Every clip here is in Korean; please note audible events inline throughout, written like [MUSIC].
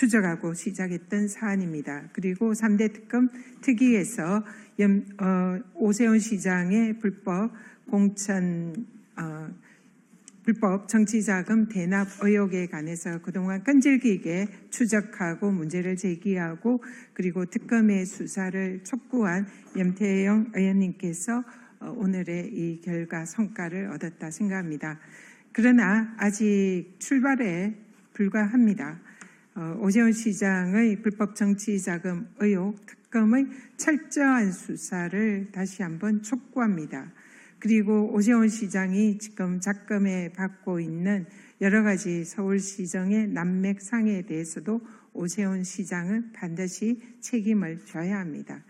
추적하고 시작했던 사안입니다. 그리고 3대 특검 특위에서 염- 어, 오세훈 시장의 불법 공천 어, 불법 정치자금 대납 의혹에 관해서 그동안 끈질기게 추적하고 문제를 제기하고 그리고 특검의 수사를 촉구한 염태영 의원님께서 어, 오늘의 이 결과 성과를 얻었다 생각합니다. 그러나 아직 출발에 불과합니다. 어, 오세훈 시장의 불법 정치자금 의혹 특검의 철저한 수사를 다시 한번 촉구합니다. 그리고 오세훈 시장이 지금 작금에 받고 있는 여러 가지 서울시정의 난맥상에 대해서도 오세훈 시장은 반드시 책임을 져야 합니다.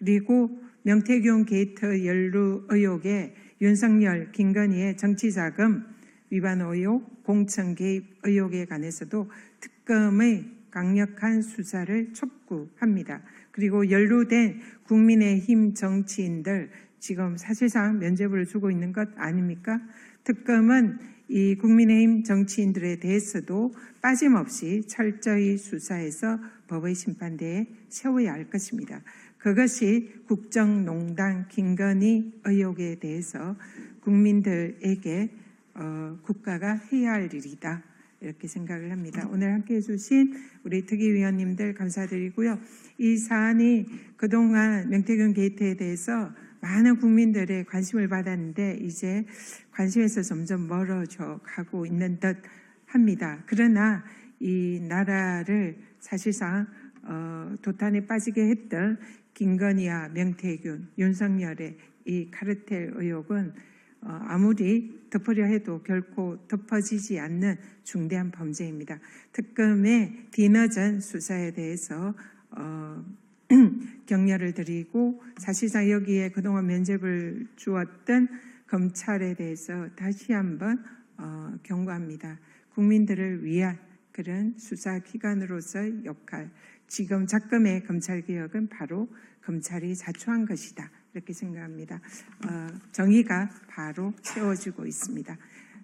그리고 명태균 게이트 연루 의혹에 윤석열, 김건희의 정치자금 위반 의혹, 공천 개입 의혹에 관해서도 특검의 강력한 수사를 촉구합니다. 그리고 연루된 국민의힘 정치인들 지금 사실상 면죄부를 주고 있는 것 아닙니까? 특검은 이 국민의힘 정치인들에 대해서도 빠짐없이 철저히 수사해서 법의 심판대에 세워야 할 것입니다. 그것이 국정농단 김건희 의혹에 대해서 국민들에게 어, 국가가 해야 할 일이다. 이렇게 생각을 합니다. 오늘 함께 해주신 우리 특위위원님들 감사드리고요. 이 사안이 그동안 명태균 게이트에 대해서 많은 국민들의 관심을 받았는데 이제 관심에서 점점 멀어져 가고 있는 듯 합니다. 그러나 이 나라를 사실상 어, 도탄에 빠지게 했던 김건희와 명태균, 윤석열의 이 카르텔 의혹은 어, 아무리 덮으려 해도 결코 덮어지지 않는 중대한 범죄입니다. 특검의 뒤늦은 수사에 대해서 어, [CLEARS THROAT] 격려를 드리고 사실상 여기에 그동안 면접을 주었던 검찰에 대해서 다시 한번 어, 경고합니다. 국민들을 위한 그런 수사 기관으로서의 역할, 지금 작금의 검찰 개혁은 바로 검찰이 자초한 것이다. 이렇게 생각합니다. 어, 정의가 바로 세워지고 있습니다.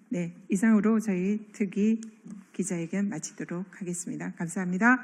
네, 이상으로 저희 특위 기자회견 마치도록 하겠습니다. 감사합니다.